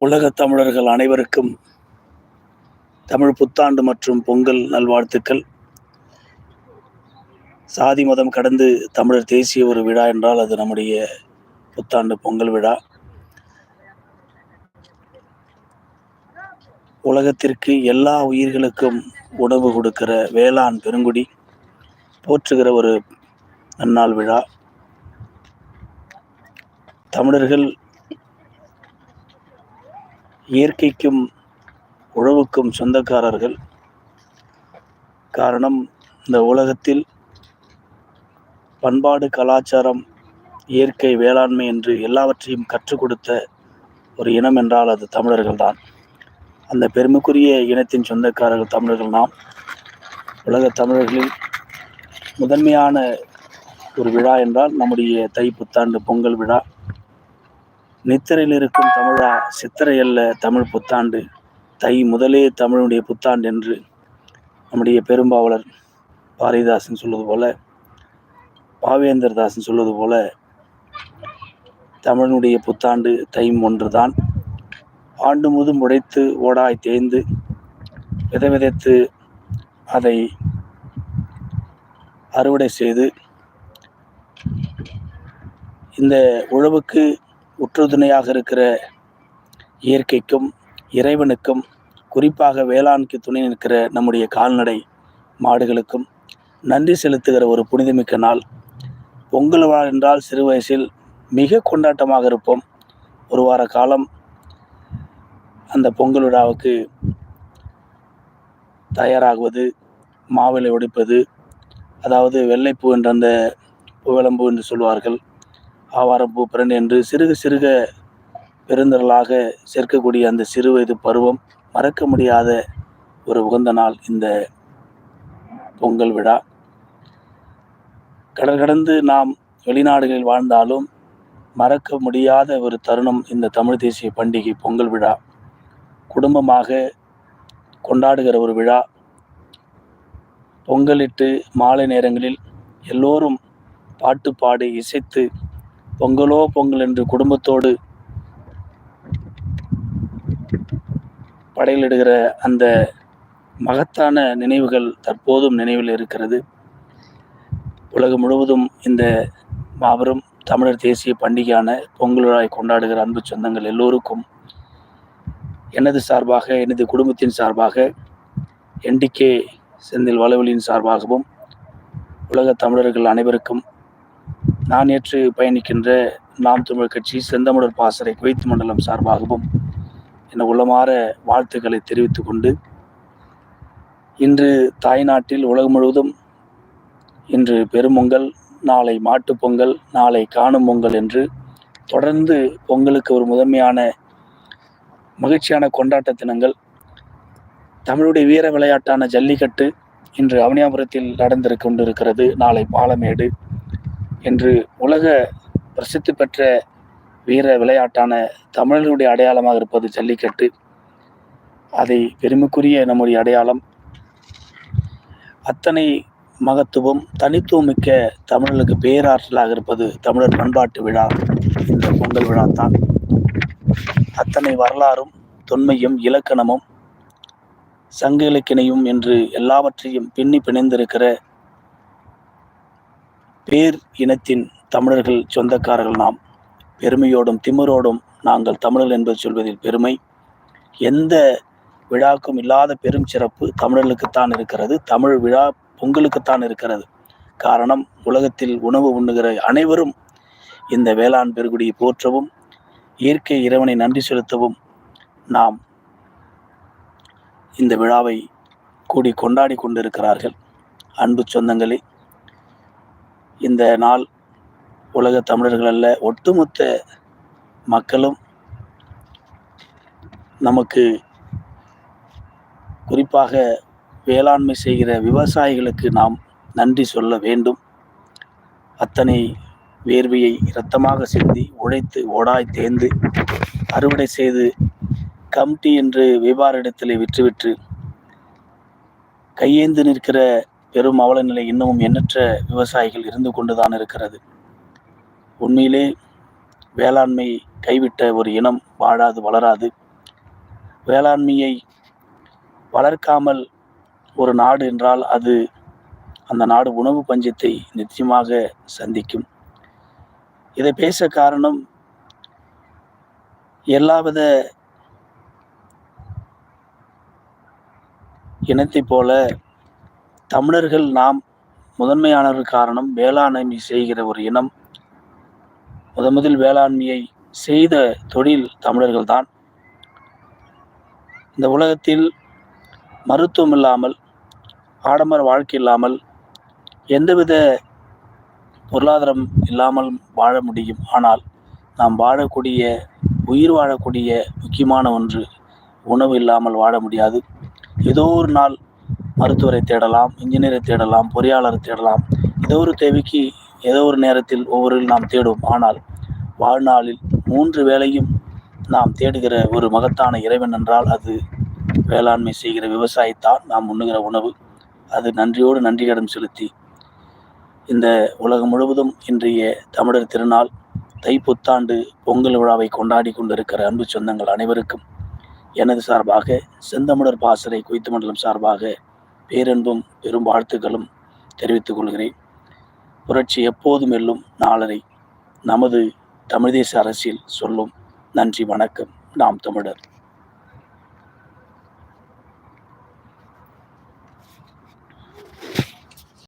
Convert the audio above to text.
உலகத் தமிழர்கள் அனைவருக்கும் தமிழ் புத்தாண்டு மற்றும் பொங்கல் நல்வாழ்த்துக்கள். சாதி மதம் கடந்து தமிழர் தேசிய ஒரு விழா என்றால் அது நம்முடைய புத்தாண்டு பொங்கல் விழா. உலகத்திற்கு எல்லா உயிர்களுக்கும் உணவு கொடுக்கிற வேளாண் பெருங்குடி போற்றுகிற ஒரு நன்னாள் விழா. தமிழர்கள் இயற்கைக்கும் உழவுக்கும் சொந்தக்காரர்கள். காரணம் இந்த உலகத்தில் பண்பாடு கலாச்சாரம் இயற்கை வேளாண்மை என்று எல்லாவற்றையும் கற்றுக் கொடுத்த ஒரு இனம் என்றால் அது தமிழர்கள் தான் அந்த பெருமைக்குரிய இனத்தின் சொந்தக்காரர்கள் தமிழர்கள் நாம். உலக தமிழர்களில் முதன்மையான ஒரு விழா என்றால் நம்முடைய தை புத்தாண்டு பொங்கல் விழா. நித்திரையில் இருக்கும் தமிழா சித்திரை அல்ல தமிழ் புத்தாண்டு. தை முதலே தமிழுடைய புத்தாண்டு என்று நம்முடைய பெரும்பாவலர் பாரதிதாசன் சொல்வது போல பாவேந்தர் தாசன் சொல்வது போல தமிழனுடைய புத்தாண்டு தை ஒன்றுதான். ஆண்டு முதும் உடைத்து ஓடாய் தேய்ந்து விதை விதைத்து அதை அறுவடை செய்து இந்த உழவுக்கு உற்றுதுணையாக இருக்கிற இயற்கைக்கும் இறைவனுக்கும் குறிப்பாக வேளாண்க்கு துணை நிற்கிற நம்முடைய கால்நடை மாடுகளுக்கும் நன்றி செலுத்துகிற ஒரு புனிதமிக்க நாள். பொங்கல் விழா என்றால் சிறு வயசில் மிக கொண்டாட்டமாக இருப்போம். ஒரு வார காலம் அந்த பொங்கல் விழாவுக்கு தயாராகுவது மாவிலை ஒடிப்பது அதாவது வெள்ளைப்பூ என்ற அந்த புவளம்பூ என்று சொல்வார்கள். ஆவாரம்பூ பிரண்டு என்று சிறுக சிறுக பெருந்தரலாக சேர்க்கக்கூடிய அந்த சிறு வயது பருவம் மறக்க முடியாத ஒரு உகந்த நாள் இந்த பொங்கல் விழா. கடல் கடந்து நாம் வெளிநாடுகளில் வாழ்ந்தாலும் மறக்க முடியாத ஒரு தருணம் இந்த தமிழ் தேசிய பண்டிகை பொங்கல் விழா. குடும்பமாக கொண்டாடுகிற ஒரு விழா. பொங்கலிட்டு மாலை நேரங்களில் எல்லோரும் பாட்டு பாடி இசைத்து பொங்கலோ பொங்கல் என்று குடும்பத்தோடு படையலிடுகிற அந்த மகத்தான நினைவுகள் தற்போதும் நினைவில் இருக்கிறது. உலகம் முழுவதும் இந்த மாபெரும் தமிழர் தேசிய பண்டிகையான பொங்கலாய் கொண்டாடுகிற அன்பு சொந்தங்கள் எல்லோருக்கும் எனது சார்பாக எனது குடும்பத்தின் சார்பாக என்டிகே செந்தில் வளவலியின் சார்பாகவும் உலக தமிழர்கள் அனைவருக்கும் நான் ஏற்று பயணிக்கின்ற நாம் தமிழ் கட்சி செந்தமிழர் பாசறை குவைத்து மண்டலம் சார்பாகவும் என உள்ளமாற வாழ்த்துக்களை தெரிவித்துக் கொண்டு இன்று தாய்நாட்டில் உலகம் முழுவதும் இன்று பெருமொங்கல் நாளை மாட்டுப்பொங்கல் நாளை காணும் பொங்கல் என்று தொடர்ந்து பொங்கலுக்கு ஒரு முதன்மையான மகிழ்ச்சியான கொண்டாட்ட தினங்கள். தமிழுடைய வீர விளையாட்டான ஜல்லிக்கட்டு இன்று அவனியாபுரத்தில் நடந்திருக்க கொண்டிருக்கிறது. நாளை பாலமேடு. என்று உலக பிரசித்தி பெற்ற வீர விளையாட்டான தமிழர்களுடைய அடையாளமாக இருப்பது ஜல்லிக்கட்டு. அதை பெருமைக்குரிய நம்முடைய அடையாளம். அத்தனை மகத்துவம் தனித்துவம் மிக்க தமிழர்களுக்கு பேராற்றலாக இருப்பது தமிழர் பண்பாட்டு விழா. இந்த பொங்கல் விழா தான். அத்தனை வரலாறும் தொன்மையும் இலக்கணமும் சங்க இலக்கினையும் என்று எல்லாவற்றையும் பின்னி பிணைந்திருக்கிற பேர் இனத்தின் தமிழர்கள் சொந்தக்காரர்கள் நாம். பெருமையோடும் திமிரோடும் நாங்கள் தமிழர்கள் என்பது சொல்வதில் பெருமை. எந்த விழாக்கும் இல்லாத பெரும் சிறப்பு தமிழர்களுக்குத்தான் இருக்கிறது. தமிழ் விழா பொங்கலுக்குத்தான் இருக்கிறது. காரணம் உலகத்தில் உணவு உண்ணுகிற அனைவரும் இந்த வேளாண் பெருகுடியை போற்றவும் இயற்கை இறைவனை நன்றி செலுத்தவும் நாம் இந்த விழாவை கூடி கொண்டாடி கொண்டிருக்கிறார்கள். அன்பு சொந்தங்களே இந்த நாள் உலக தமிழர்கள் அல்ல ஒட்டுமொத்த மக்களும் நமக்கு குறிப்பாக வேளாண்மை செய்கிற விவசாயிகளுக்கு நாம் நன்றி சொல்ல வேண்டும். அத்தனை வேர்வையை இரத்தமாக சிந்தி உழைத்து ஓடாய் தேர்ந்து அறுவடை செய்து கம்டி என்று விபாரிடத்தில் இடத்திலே விற்றுவிட்டு கையேந்து நிற்கிற பெரும் அவல நிலை இன்னமும் எண்ணற்ற விவசாயிகள் இருந்து கொண்டுதான் இருக்கிறது. உண்மையிலே வேளாண்மை கைவிட்ட ஒரு இனம் வாழாது வளராது. வேளாண்மையை வளர்க்காமல் ஒரு நாடு என்றால் அது அந்த நாடு உணவு பஞ்சத்தை நிச்சயமாக சந்திக்கும். இதை பேச காரணம் எல்லாவித இனத்தைப் போல தமிழர்கள் நாம் முதன்மையான காரணம் வேளாண்மை செய்கிற ஒரு இனம். முத முதல் வேளாண்மையை செய்த தொழில் தமிழர்கள் தான் இந்த உலகத்தில் மருத்துவம் இல்லாமல் ஆடம்பர வாழ்க்கை இல்லாமல் எந்தவித பொருளாதாரம் இல்லாமல் வாழ முடியும். ஆனால் நாம் வாழக்கூடிய உயிர் வாழக்கூடிய முக்கியமான ஒன்று உணவு இல்லாமல் வாழ முடியாது. ஏதோ ஒரு நாள் மருத்துவரை தேடலாம் இன்ஜினியரை தேடலாம் பொறியாளரை தேடலாம். ஏதோ ஒரு தேவைக்கு ஏதோ ஒரு நேரத்தில் ஒவ்வொரு நாம் தேடும் ஆனால் வாழ்நாளில் மூன்று வேளையும் நாம் தேடுகிற ஒரு மகத்தான இறைவன் என்றால் அது வேளாண்மை செய்கிற விவசாயத்தான் நாம் உண்ணுகிற உணவு. அது நன்றியோடு நன்றி கடன் செலுத்தி இந்த உலகம் முழுவதும் இன்றைய தமிழர் திருநாள் தை புத்தாண்டு பொங்கல் விழாவை கொண்டாடி கொண்டிருக்கிற அன்பு சொந்தங்கள் அனைவருக்கும் எனது சார்பாக செந்தமிழர் பாசறை குய்த்து மண்டலம் சார்பாக பேரன்பும் பெரும் வாழ்த்துக்களும் தெரிவித்துக் கொள்கிறேன். புரட்சி எப்போதும் எல்லும் நாளரை நமது தமிழ் தேச அரசியல் சொல்லும். நன்றி வணக்கம். நாம் தமிழர்.